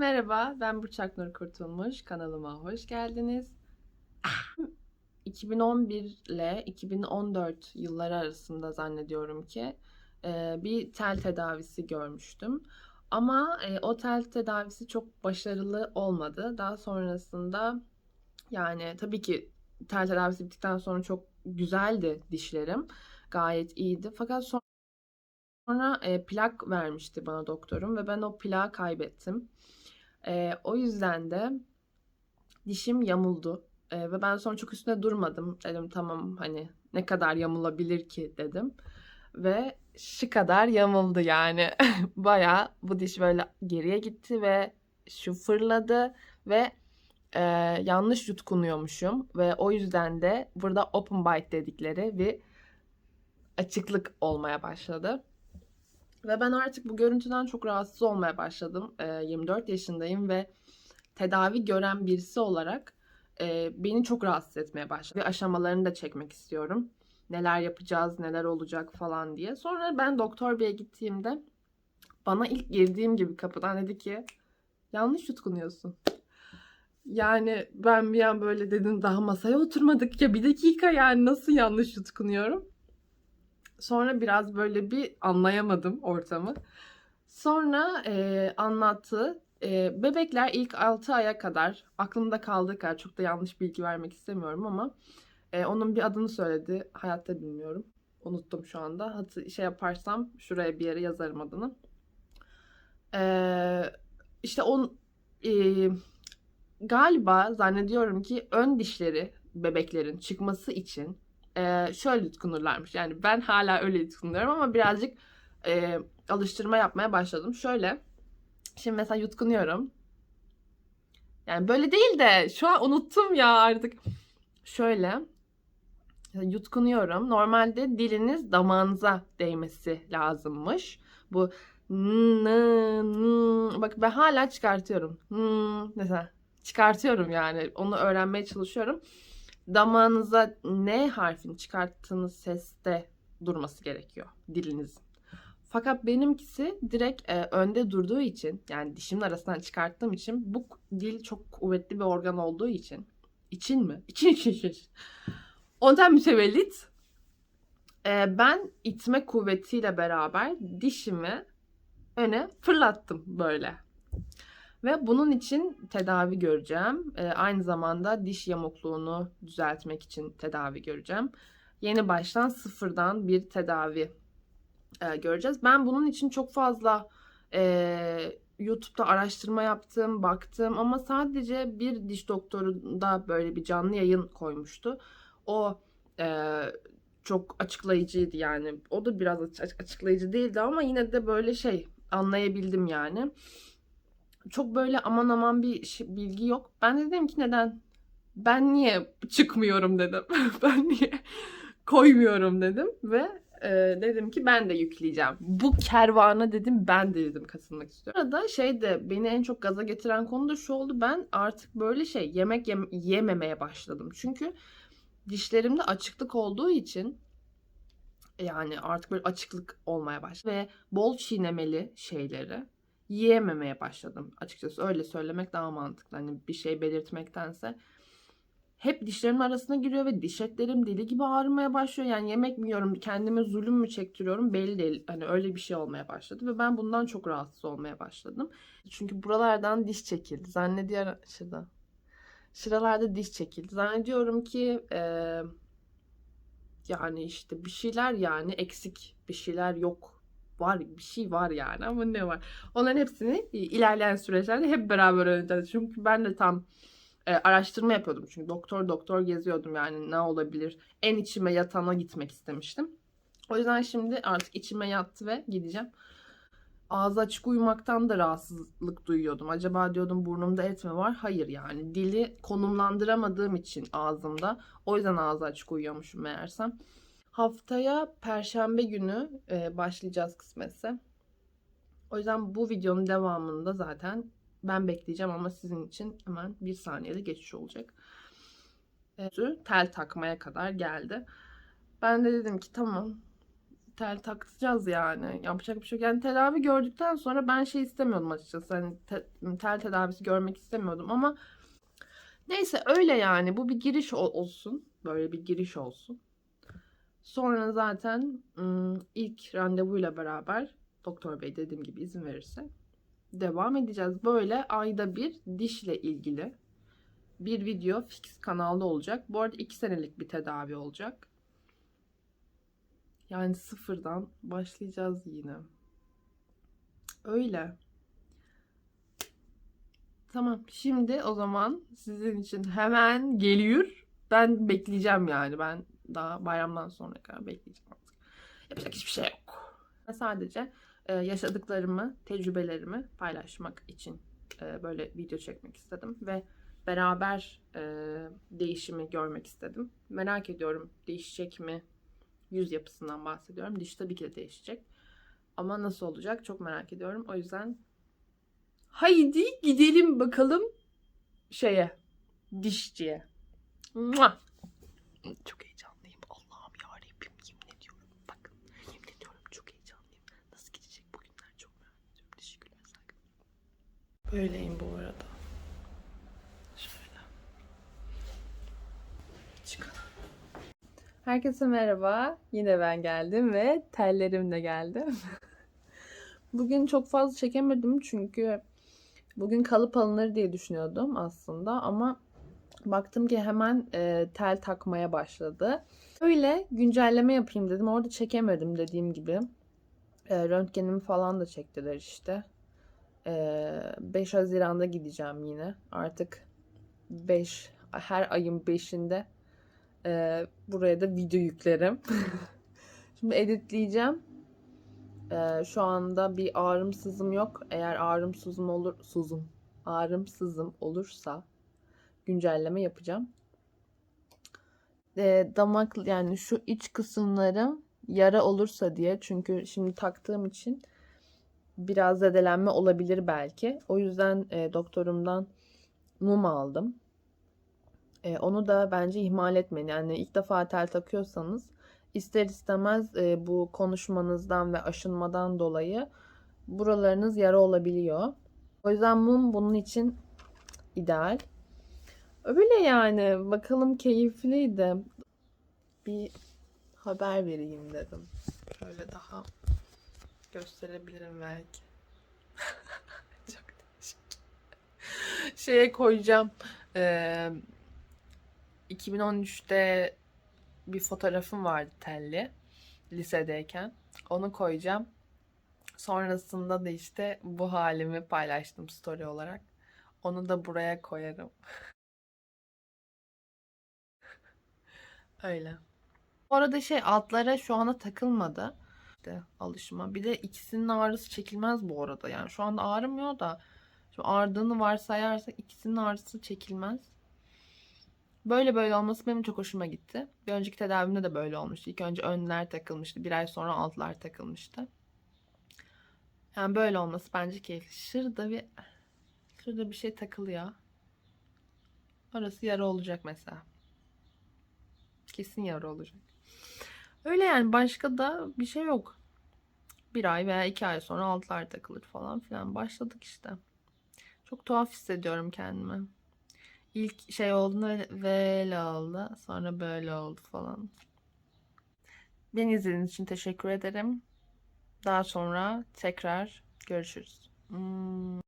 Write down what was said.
Merhaba, ben Burçak Nur Kurtulmuş. Kanalıma hoş geldiniz. 2011 ile 2014 yılları arasında zannediyorum ki e, bir tel tedavisi görmüştüm. Ama e, o tel tedavisi çok başarılı olmadı. Daha sonrasında yani tabii ki tel tedavisi bittikten sonra çok güzeldi dişlerim. Gayet iyiydi. Fakat sonra Sonra e, plak vermişti bana doktorum ve ben o plağı kaybettim. E, o yüzden de dişim yamuldu. E, ve ben sonra çok üstüne durmadım. Dedim tamam hani ne kadar yamulabilir ki dedim. Ve şu kadar yamuldu yani. Baya bu diş böyle geriye gitti ve şu fırladı ve e, yanlış yutkunuyormuşum. Ve o yüzden de burada open bite dedikleri bir açıklık olmaya başladı. Ve ben artık bu görüntüden çok rahatsız olmaya başladım. E, 24 yaşındayım ve tedavi gören birisi olarak e, beni çok rahatsız etmeye başladı. Ve aşamalarını da çekmek istiyorum. Neler yapacağız, neler olacak falan diye. Sonra ben doktor beye gittiğimde bana ilk girdiğim gibi kapıdan dedi ki yanlış yutkunuyorsun. Yani ben bir an böyle dedim daha masaya oturmadık ya bir dakika yani nasıl yanlış yutkunuyorum. Sonra biraz böyle bir anlayamadım ortamı. Sonra e, anlattı. E, bebekler ilk 6 aya kadar aklımda kaldığı kadar çok da yanlış bilgi vermek istemiyorum ama e, onun bir adını söyledi. Hayatta bilmiyorum. Unuttum şu anda. Hatı, şey yaparsam şuraya bir yere yazarım adını. E, işte on e, galiba zannediyorum ki ön dişleri bebeklerin çıkması için e, şöyle yutkunurlarmış. Yani ben hala öyle yutkunuyorum ama birazcık e, alıştırma yapmaya başladım. Şöyle. Şimdi mesela yutkunuyorum. Yani böyle değil de şu an unuttum ya artık. Şöyle. Yutkunuyorum. Normalde diliniz damağınıza değmesi lazımmış. Bu bak ben hala çıkartıyorum. Mesela çıkartıyorum yani. Onu öğrenmeye çalışıyorum damağınıza N harfini çıkarttığınız seste durması gerekiyor dilinizin. Fakat benimkisi direkt e, önde durduğu için yani dişimin arasından çıkarttığım için bu dil çok kuvvetli bir organ olduğu için için mi? İçin için için. Ondan mütevellit e, ben itme kuvvetiyle beraber dişimi öne fırlattım böyle. Ve bunun için tedavi göreceğim. E, aynı zamanda diş yamukluğunu düzeltmek için tedavi göreceğim. Yeni baştan sıfırdan bir tedavi e, göreceğiz. Ben bunun için çok fazla e, YouTube'da araştırma yaptım, baktım ama sadece bir diş doktoru da böyle bir canlı yayın koymuştu. O e, çok açıklayıcıydı yani. O da biraz açıklayıcı değildi ama yine de böyle şey anlayabildim yani çok böyle aman aman bir şey, bilgi yok. Ben de dedim ki neden? Ben niye çıkmıyorum dedim. ben niye koymuyorum dedim ve e, dedim ki ben de yükleyeceğim. Bu kervana dedim ben de dedim katılmak istiyorum. Arada şey de beni en çok gaza getiren konu da şu oldu. Ben artık böyle şey yemek yem yememeye başladım. Çünkü dişlerimde açıklık olduğu için yani artık böyle açıklık olmaya başladı ve bol çiğnemeli şeyleri yiyememeye başladım açıkçası. Öyle söylemek daha mantıklı. Hani bir şey belirtmektense. Hep dişlerimin arasına giriyor ve diş etlerim deli gibi ağrımaya başlıyor. Yani yemek mi yiyorum, kendime zulüm mü çektiriyorum belli değil. Hani öyle bir şey olmaya başladı ve ben bundan çok rahatsız olmaya başladım. Çünkü buralardan diş çekildi. Zannediyorum şurada. Şuralarda diş çekildi. Zannediyorum ki e, yani işte bir şeyler yani eksik bir şeyler yok var bir şey var yani ama ne var? Onların hepsini ilerleyen süreçlerde hep beraber öğreneceğiz. Çünkü ben de tam e, araştırma yapıyordum. Çünkü doktor doktor geziyordum yani ne olabilir? En içime yatana gitmek istemiştim. O yüzden şimdi artık içime yattı ve gideceğim. Ağzı açık uyumaktan da rahatsızlık duyuyordum. Acaba diyordum burnumda et mi var? Hayır yani. Dili konumlandıramadığım için ağzımda. O yüzden ağzı açık uyuyormuşum meğersem. Haftaya perşembe günü e, başlayacağız kısmetse. O yüzden bu videonun devamında zaten ben bekleyeceğim ama sizin için hemen bir saniyede geçiş olacak. E, tel takmaya kadar geldi. Ben de dedim ki tamam tel takacağız yani. Yapacak bir şey yok. Yani tedavi gördükten sonra ben şey istemiyordum açıkçası. Hani te- tel tedavisi görmek istemiyordum ama neyse öyle yani. Bu bir giriş ol- olsun. Böyle bir giriş olsun. Sonra zaten ilk randevuyla beraber doktor bey dediğim gibi izin verirse devam edeceğiz. Böyle ayda bir dişle ilgili bir video fix kanalda olacak. Bu arada iki senelik bir tedavi olacak. Yani sıfırdan başlayacağız yine. Öyle. Tamam. Şimdi o zaman sizin için hemen geliyor. Ben bekleyeceğim yani. Ben daha bayramdan sonra kadar bekleyeceğim artık. Yapacak hiçbir şey yok. Sadece e, yaşadıklarımı, tecrübelerimi paylaşmak için e, böyle video çekmek istedim ve beraber e, değişimi görmek istedim. Merak ediyorum değişecek mi? Yüz yapısından bahsediyorum. Diş tabii ki de değişecek. Ama nasıl olacak çok merak ediyorum. O yüzden haydi gidelim bakalım şeye dişçiye. Çok heyecanlıyım. Allah'ım yarabbim yemin ediyorum. Bakın yemin ediyorum çok heyecanlıyım. Nasıl gidecek bugünler çok merak ediyorum. Teşekkürler Böyleyim bu arada. Şöyle. Çıkalım. Herkese merhaba. Yine ben geldim ve tellerimle geldim. Bugün çok fazla çekemedim çünkü bugün kalıp alınır diye düşünüyordum aslında ama baktım ki hemen e, tel takmaya başladı. Öyle güncelleme yapayım dedim. Orada çekemedim dediğim gibi. E, röntgenimi falan da çektiler işte. E, 5 Haziran'da gideceğim yine. Artık 5 her ayın 5'inde e, buraya da video yüklerim. Şimdi editleyeceğim. E, şu anda bir ağrım sızım yok. Eğer ağrım sızım olur, suzum, ağrım sızım olursa güncelleme yapacağım. E, damak yani şu iç kısımlarım yara olursa diye çünkü şimdi taktığım için biraz zedelenme olabilir belki. O yüzden e, doktorumdan mum aldım. E, onu da bence ihmal etmeyin. Yani ilk defa tel takıyorsanız ister istemez e, bu konuşmanızdan ve aşınmadan dolayı buralarınız yara olabiliyor. O yüzden mum bunun için ideal. Öyle yani. Bakalım keyifliydi. Bir haber vereyim dedim. Şöyle daha gösterebilirim belki. Çok değişik. Şeye koyacağım. Ee, 2013'te bir fotoğrafım vardı telli. Lisedeyken. Onu koyacağım. Sonrasında da işte bu halimi paylaştım story olarak. Onu da buraya koyarım. Öyle. Bu arada şey altlara şu anda takılmadı. İşte alışma. Bir de ikisinin ağrısı çekilmez bu arada. Yani şu anda ağrımıyor da şu ağrıdığını varsayarsak ikisinin ağrısı çekilmez. Böyle böyle olması benim çok hoşuma gitti. Bir önceki tedavimde de böyle olmuştu. İlk önce önler takılmıştı. Bir ay sonra altlar takılmıştı. Yani böyle olması bence keyifli. Şurada bir şurada bir şey takılıyor. Orası yara olacak mesela. Kesin yara olacak. Öyle yani başka da bir şey yok. Bir ay veya iki ay sonra altlar takılır falan filan. Başladık işte. Çok tuhaf hissediyorum kendimi. İlk şey olduğunda böyle oldu. Sonra böyle oldu falan. Beni izlediğiniz için teşekkür ederim. Daha sonra tekrar görüşürüz. Hmm.